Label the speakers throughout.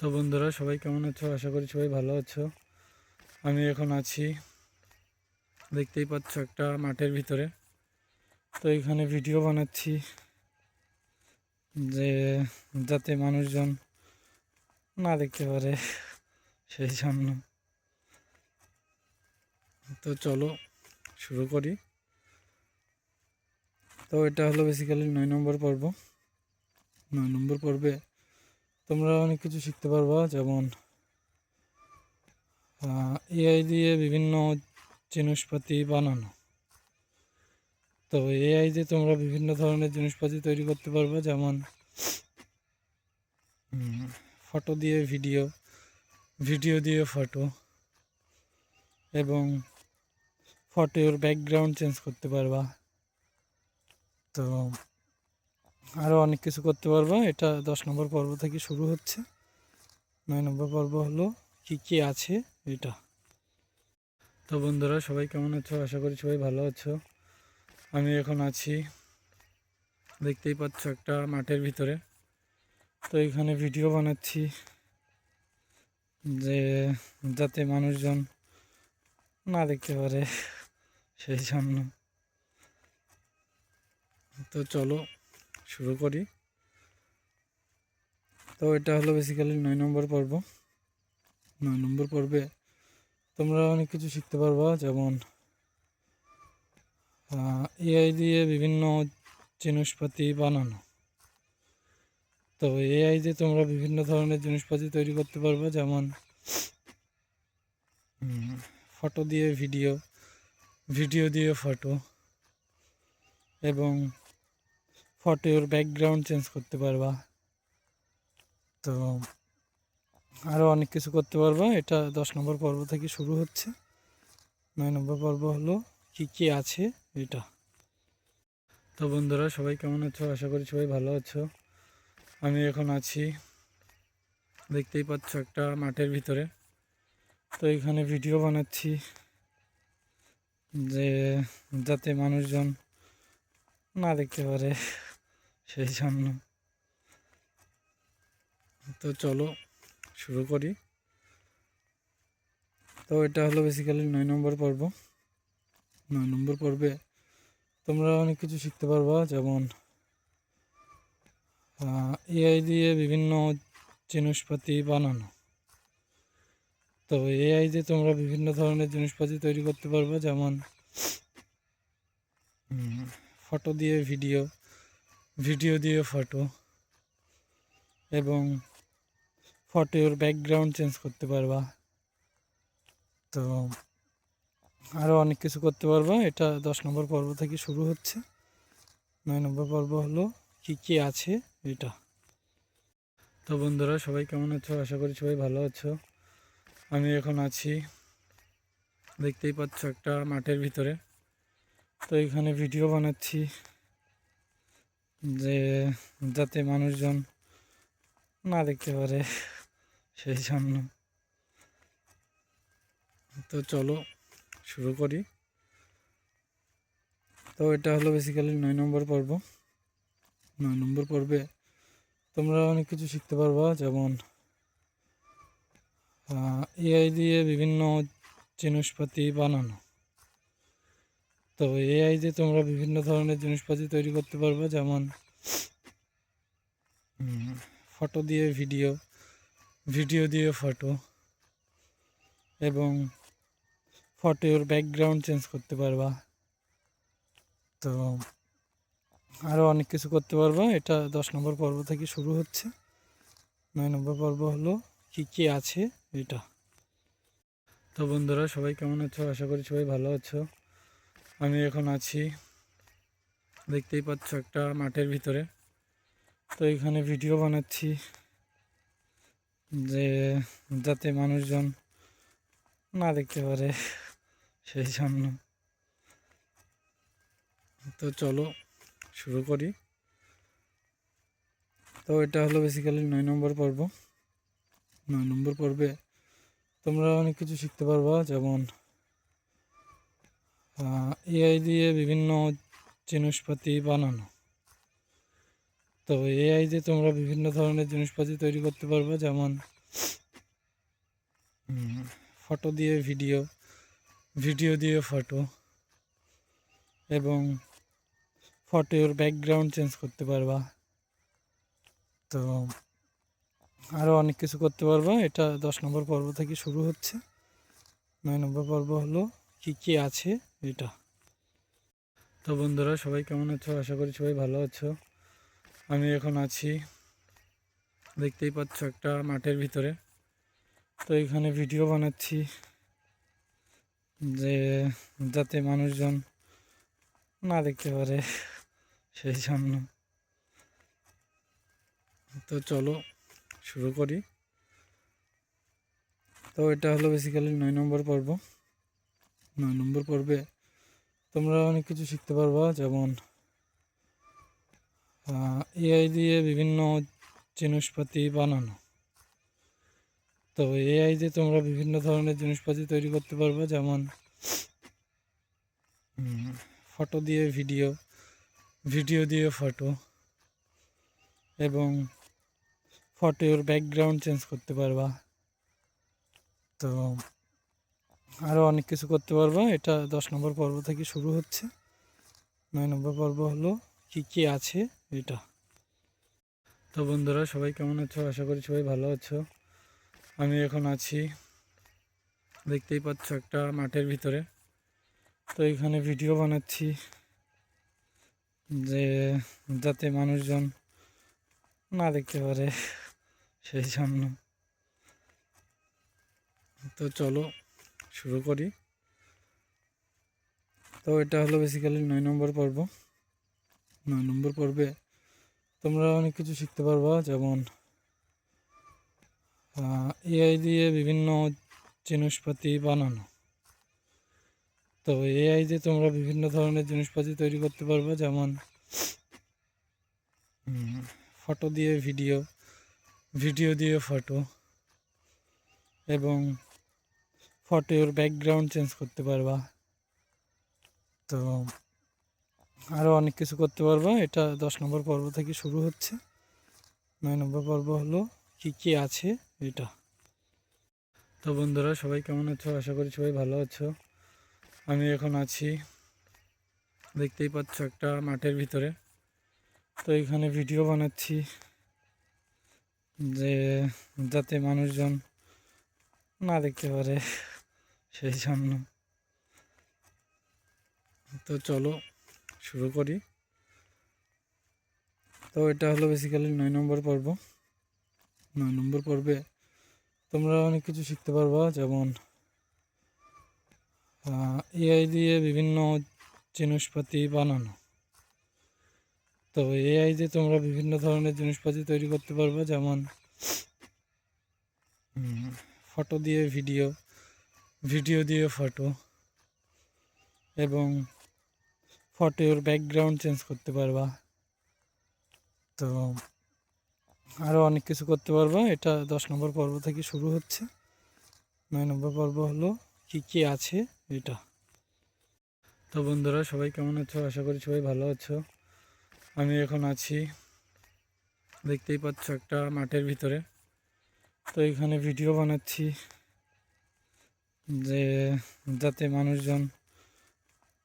Speaker 1: তো বন্ধুরা, সবাই কেমন আছো? আশা করি সবাই ভালো আছো। আমি এখন আছি, দেখতেই পাচ্ছ একটা মাঠের ভিতরে। তো এখানে ভিডিও বানাচ্ছি যে যাতে মানুষজন না দেখতে পারে সেই জন্য। তো চলো শুরু করি। তো এটা হলো বেসিক্যালি নয় নম্বর পর্ব। নয় নম্বর পর্বে তোমরা অনেক কিছু শিখতে পারবা, যেমন এআই দিয়ে বিভিন্ন জিনিসপাতি বানানো। তো এআই দিয়ে তোমরা বিভিন্ন ধরনের জিনিসপাতি তৈরি করতে পারবা, যেমন ফটো দিয়ে ভিডিও ভিডিও দিয়ে ফটো এবং ফটোর ব্যাকগ্রাউন্ড চেঞ্জ করতে পারবা। তো আরও অনেক কিছু করতে পারবা। এটা দশ নম্বর পর্ব থেকে শুরু হচ্ছে। নয় নম্বর পর্ব হলো কি কি আছে এটা। তো বন্ধুরা, সবাই কেমন আছো? আশা করি সবাই ভালো আছো। আমি এখন আছি, দেখতেই পাচ্ছ একটা মাঠের ভিতরে। তো এখানে ভিডিও বানাচ্ছি যে যাতে মানুষজন না দেখতে পারে সেই জন্য। তো চলো শুরু করি। তো এটা হলো বেসিক্যালি নয় নম্বর পর্ব। নয় নম্বর পর্বে তোমরা অনেক কিছু শিখতে পারবা, যেমন এআই দিয়ে বিভিন্ন জিনিসপাতি বানানো। তো এআই দিয়ে তোমরা বিভিন্ন ধরনের জিনিসপাতি তৈরি করতে পারবা, যেমন ফটো দিয়ে ভিডিও ভিডিও দিয়ে ফটো এবং ফটোর ব্যাকগ্রাউন্ড চেঞ্জ করতে পারবা। তো আরও অনেক কিছু করতে পারবা। এটা দশ নম্বর পর্ব থেকে শুরু হচ্ছে। নয় নম্বর পর্ব হলো, কি কি আছে এটা? তো বন্ধুরা, সবাই কেমন আছো? আশা করি সবাই ভালো আছো। আমি এখন আছি, দেখতেই পাচ্ছ একটা মাঠের ভিতরে। তো এখানে ভিডিও বানাচ্ছি যে যাতে মানুষজন না দেখতে পারে। সেই জন্য তো চলো, শুরু করি। তো এটা হলো বেসিক্যালি নয় নম্বর পর্ব। নয় নম্বর পর্বে তোমরা অনেক কিছু শিখতে পারবা, যেমন এআই দিয়ে বিভিন্ন জিনিসপাতি বানানো। তো এআই দিয়ে তোমরা বিভিন্ন ধরনের জিনিসপাতি তৈরি করতে পারবা, যেমন ফটো দিয়ে ভিডিও ভিডিও দিয়ে ফটো এবং ফটোর ব্যাকগ্রাউন্ড চেঞ্জ করতে পারবা। তো আরও অনেক কিছু করতে পারবা। এটা দশ নম্বর পর্ব থেকে শুরু হচ্ছে। নয় নম্বর পর্ব হলো কি কি আছে এটা। তো বন্ধুরা, সবাই কেমন আছো? আশা করি সবাই ভালো আছো। আমি এখন আছি, দেখতেই পাচ্ছ একটা মাঠের ভিতরে। তো এখানে ভিডিও বানাচ্ছি। যে যাতে মানুষজন না দেখতে পারে, সেই জন্য। তো চলো, শুরু করি। তো এটা হলো বেসিক্যালি নয় নম্বর পর্ব। নয় নম্বর পর্বে তোমরা অনেক কিছু শিখতে পারবা, যেমন এআই দিয়ে বিভিন্ন জিনিসপাতি বানানো। তো এআই দিয়ে তোমরা বিভিন্ন ধরনের জিনিসপাতি তৈরি করতে পারবা, যেমন ফটো দিয়ে ভিডিও ভিডিও দিয়ে ফটো এবং ফটোর ব্যাকগ্রাউন্ড চেঞ্জ করতে পারবা। তো আরও অনেক কিছু করতে পারবা। এটা দশ নম্বর পর্ব থেকে শুরু হচ্ছে। নয় নম্বর পর্ব হলো কি কি আছে এটা। তো বন্ধুরা, সবাই কেমন আছো? আশা করি সবাই ভালো আছো। আমি এখন আছি, দেখতেই পাচ্ছ একটা মাঠের ভিতরে। তো এখানে ভিডিও বানাচ্ছি যে যাতে মানুষজন না দেখতে পারে সেই জন্য। তো চলো শুরু করি। তো এটা হলো বেসিক্যালি নয় নম্বর পর্ব। নয় নম্বর পর্বে তোমরা অনেক কিছু শিখতে পারবা, যেমন এআই দিয়ে বিভিন্ন জিনিসপাতি বানানো। তো এআই দিয়ে তোমরা বিভিন্ন ধরনের জিনিসপাতি তৈরি করতে পারবা, যেমন ফটো দিয়ে ভিডিও ভিডিও দিয়ে ফটো এবং ফটোর ব্যাকগ্রাউন্ড চেঞ্জ করতে পারবা। তো আরও অনেক কিছু করতে পারবা। এটা দশ নম্বর পর্ব থেকে শুরু হচ্ছে। নয় নম্বর পর্ব হলো কি কি আছে। এটা তো বন্ধুরা, সবাই কেমন আছো? আশা করি সবাই ভালো আছো। আমি এখন আছি, দেখতেই পাচ্ছ একটা মাঠের ভিতরে। তো এখানে ভিডিও বানাচ্ছি যে যাতে মানুষজন না দেখতে পারে সেই জন্য তো চলো শুরু করি। তো এটা হলো বেসিক্যালি নয় নম্বর পর্ব। নয় নম্বর পর্বে তোমরা অনেক কিছু শিখতে পারবা, যেমন এআই দিয়ে বিভিন্ন জিনিসপাতি বানানো। তো এআই দিয়ে তোমরা বিভিন্ন ধরনের জিনিসপাতি তৈরি করতে পারবা, যেমন ফটো দিয়ে ভিডিও ভিডিও দিয়ে ফটো এবং ফটোর ব্যাকগ্রাউন্ড চেঞ্জ করতে পারবা। তো আরও অনেক কিছু করতে পারবা। এটা দশ নম্বর পর্ব থেকে শুরু হচ্ছে। নয় নম্বর পর্ব হলো কি কি আছে এটা। তো বন্ধুরা, সবাই কেমন আছো? আশা করি সবাই ভালো আছো। আমি এখন আছি, দেখতেই পাচ্ছ একটা মাঠের ভিতরে। তো এখানে ভিডিও বানাচ্ছি যে যাতে মানুষজন না দেখতে পারে সেই জন্য। তো চলো শুরু করি। তো এটা হলো বেসিক্যালি নয় নম্বর পর্ব। নয় নম্বর পর্বে তোমরা অনেক কিছু শিখতে পারবা, যেমন এআই দিয়ে বিভিন্ন জিনিসপাতি বানানো। তো এআই দিয়ে তোমরা বিভিন্ন ধরনের জিনিসপাতি তৈরি করতে পারবে, যেমন ফটো দিয়ে ভিডিও ভিডিও দিয়ে ফটো এবং ফটোর ব্যাকগ্রাউন্ড চেঞ্জ করতে পারবা। তো আরও অনেক কিছু করতে পারবা। এটা দশ নম্বর পর্ব থেকে শুরু হচ্ছে। নয় নম্বর পর্ব হলো কি কি আছে এটা। তো বন্ধুরা, সবাই কেমন আছো? আশা করি সবাই ভালো আছো। আমি এখন আছি, দেখতেই পাচ্ছ একটা মাঠের ভিতরে। তো এখানে ভিডিও বানাচ্ছি যে যাতে মানুষজন না দেখতে পারে। সেই জন্য তো চলো, শুরু করি। তো এটা হলো বেসিক্যালি নয় নম্বর পর্ব। নয় নম্বর পর্বে তোমরা অনেক কিছু শিখতে পারবা, যেমন এআই দিয়ে বিভিন্ন জিনিসপাতি বানানো। তো এআই দিয়ে তোমরা বিভিন্ন ধরনের জিনিসপাতি তৈরি করতে পারবা, যেমন ফটো দিয়ে ভিডিও ভিডিও দিয়ে ফটো এবং ফটোর ব্যাকগ্রাউন্ড চেঞ্জ করতে পারবা। তো আরও অনেক কিছু করতে পারবা। এটা দশ নম্বর পর্ব থেকে শুরু হচ্ছে। নয় নম্বর পর্ব হলো কি কি আছে এটা। তো বন্ধুরা, সবাই কেমন আছো? আশা করি সবাই ভালো আছো। আমি এখন আছি, দেখতেই পাচ্ছ একটা মাঠের ভিতরে। তো এখানে ভিডিও বানাচ্ছি। যে যাতে মানুষজন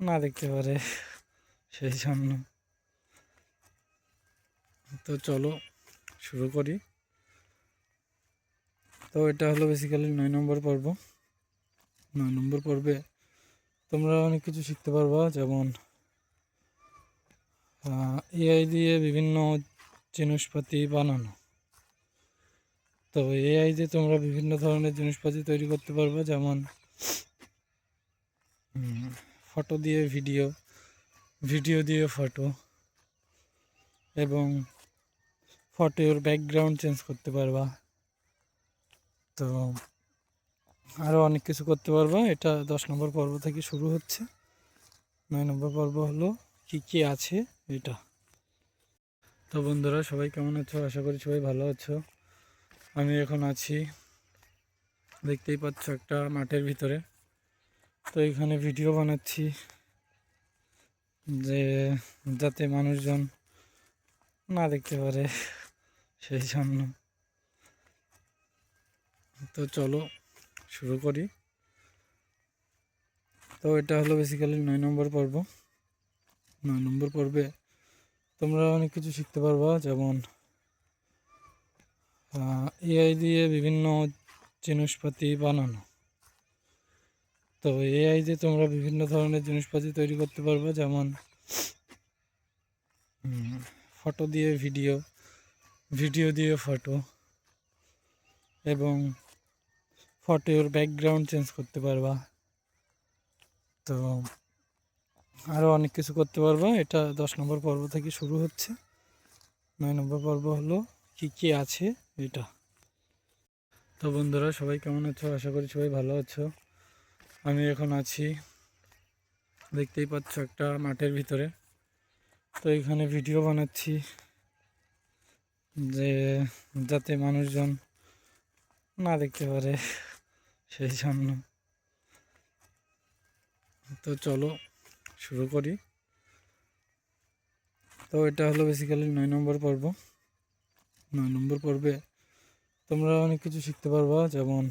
Speaker 1: না দেখতে পারে সেই জন্য। তো চলো শুরু করি। তো এটা হলো বেসিক্যালি নয় নম্বর পর্ব। নয় নম্বর পর্বে তোমরা অনেক কিছু শিখতে পারবা, যেমন এআই দিয়ে বিভিন্ন জিনিসপাতি বানানো। তো এআই দিয়ে তোমরা বিভিন্ন ধরনের জিনিসপাতি তৈরি করতে পারবে, যেমন ফটো দিয়ে ভিডিও ভিডিও দিয়ে ফটো এবং ফটোর ব্যাকগ্রাউন্ড চেঞ্জ করতে পারবা। তো আরও অনেক কিছু করতে পারবা। এটা দশ নম্বর পর্ব থেকে শুরু হচ্ছে। নয় নম্বর পর্ব হলো কি কি আছে এটা। তো বন্ধুরা, সবাই কেমন আছো? আশা করি সবাই ভালো আছো। আমি এখন আছি, দেখতেই পাচ্ছ একটা মাঠের ভিতরে। তো এখানে ভিডিও বানাচ্ছি যে যাতে মানুষজন না দেখতে পারে সেই জন্য। তো চলো শুরু করি। তো এটা হলো বেসিক্যালি নয় নম্বর পর্ব। নয় নম্বর পর্বে তোমরা অনেক কিছু শিখতে পারবা, যেমন এআই দিয়ে বিভিন্ন জিনিসপাতি বানানো। তো এআই দিয়ে তোমরা বিভিন্ন ধরনের জিনিসপাতি তৈরি করতে পারবে, যেমন ফটো দিয়ে ভিডিও ভিডিও দিয়ে ফটো এবং ফটোর ব্যাকগ্রাউন্ড চেঞ্জ করতে পারবা। তো আরও অনেক কিছু করতে পারবা। এটা দশ নম্বর পর্ব থেকে শুরু হচ্ছে। নয় নম্বর পর্ব হলো কি কি আছে এটা? তো বন্ধুরা, সবাই কেমন আছো? আশা করি সবাই ভালো আছো। আমি এখন আছি, দেখতেই পাচ্ছ একটা মাঠের ভিতরে। তো এখানে ভিডিও বানাচ্ছি যে যাতে মানুষজন না দেখতে পারে সেই জন্য। তো চলো শুরু করি। তো এটা হলো বেসিক্যালি নয় নম্বর পর্ব। নয় নম্বর পর্বে তোমরা অনেক কিছু শিখতে পারবা, যেমন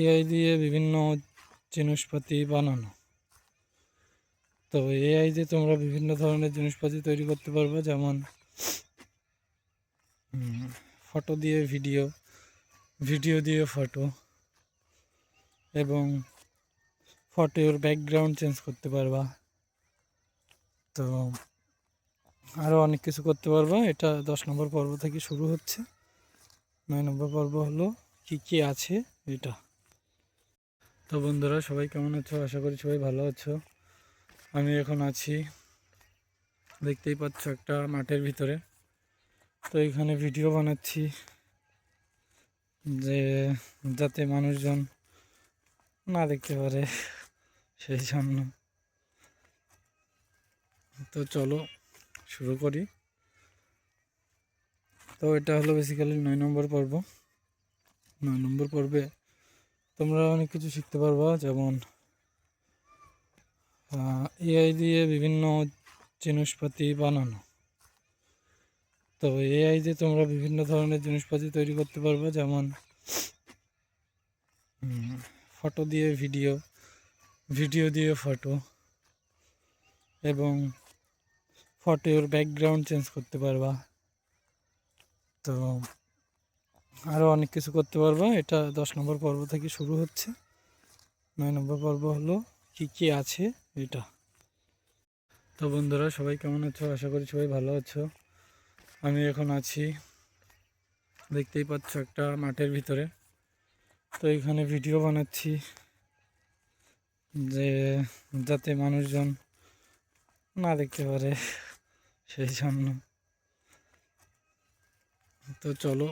Speaker 1: এআই দিয়ে বিভিন্ন জিনিসপাতি বানানো। তো এআই দিয়ে তোমরা বিভিন্ন ধরনের জিনিসপাতি তৈরি করতে পারবা, যেমন ফটো দিয়ে ভিডিও ভিডিও দিয়ে ফটো এবং ফটোর ব্যাকগ্রাউন্ড চেঞ্জ করতে পারবা। তো আরও অনেক কিছু করতে পারব। এটা দশ নম্বর পর্ব থেকে শুরু হচ্ছে। নয় নম্বর পর্ব হলো কি কি আছে এটা। তো বন্ধুরা, সবাই কেমন আছো? আশা করি সবাই ভালো আছো। আমি এখন আছি, দেখতেই পাচ্ছ একটা মাঠের ভিতরে। তো এখানে ভিডিও বানাচ্ছি যে যাতে মানুষজন না দেখতে পারে সেই জন্য। তো চলো শুরু করি। তো এটা হলো বেসিক্যালি নয় নম্বর পর্ব। নয় নম্বর পর্বে তোমরা অনেক কিছু শিখতে পারবা, যেমন এআই দিয়ে বিভিন্ন জিনিসপাতি বানানো। তো এআই দিয়ে তোমরা বিভিন্ন ধরনের জিনিসপাতি তৈরি করতে পারবে, যেমন ফটো দিয়ে ভিডিও ভিডিও দিয়ে ফটো এবং ফটোর ব্যাকগ্রাউন্ড চেঞ্জ করতে পারবা। তো আরও অনেক কিছু করতে পারবা। এটা দশ নম্বর পর্ব থেকে শুরু হচ্ছে। নয় নম্বর পর্ব হলো, কি কি আছে এটা? তো বন্ধুরা, সবাই কেমন আছো? আশা করি সবাই ভালো আছো। আমি এখন আছি, দেখতেই পাচ্ছ একটা মাঠের ভিতরে। তো এখানে ভিডিও বানাচ্ছি যে যাতে মানুষজন না দেখতে পারে। সেই জন্য তো চলো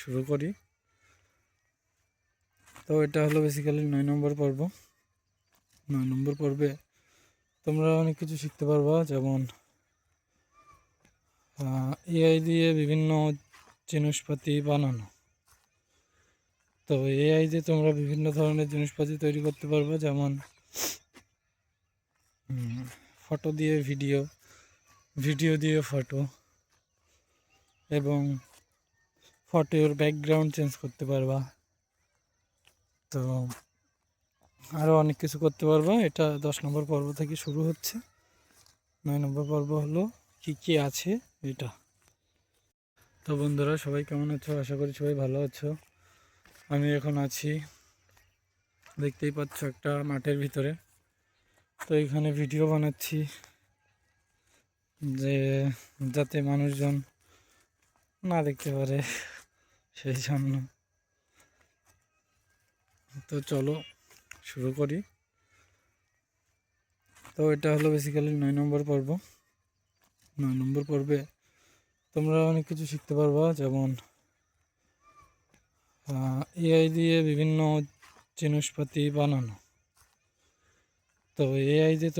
Speaker 1: শুরু করি। তো এটা হলো বেসিক্যালি নয় নম্বর পর্ব। নয় নম্বর পর্বে তোমরা অনেক কিছু শিখতে পারবা, যেমন এআই দিয়ে বিভিন্ন জিনিসপাতি বানানো। তো এআই দিয়ে তোমরা বিভিন্ন ধরনের জিনিসপাতি তৈরি করতে পারবে, যেমন ফটো দিয়ে ভিডিও ভিডিও দিয়ে ফটো এবং ফটোর ব্যাকগ্রাউন্ড চেঞ্জ করতে পারবা। তো আরও অনেক কিছু করতে পারবা। এটা দশ নম্বর পর্ব থেকে শুরু হচ্ছে। নয় নম্বর পর্ব হলো কি কি আছে এটা। তো বন্ধুরা, সবাই কেমন আছো? আশা করি সবাই ভালো আছো। আমি এখন আছি, দেখতেই পাচ্ছ একটা মাঠের ভিতরে। তো এখানে ভিডিও বানাচ্ছি। যে যাতে মানুষজন না দেখতে পারে, সেই জন্য। তো চলো, শুরু করি। তো এটা হলো বেসিক্যালি নয় নম্বর পর্ব। নয় নম্বর পর্বে তোমরা অনেক কিছু শিখতে পারবা, যেমন এআই দিয়ে বিভিন্ন জিনিসপাতি বানানো। তো এআই দিয়ে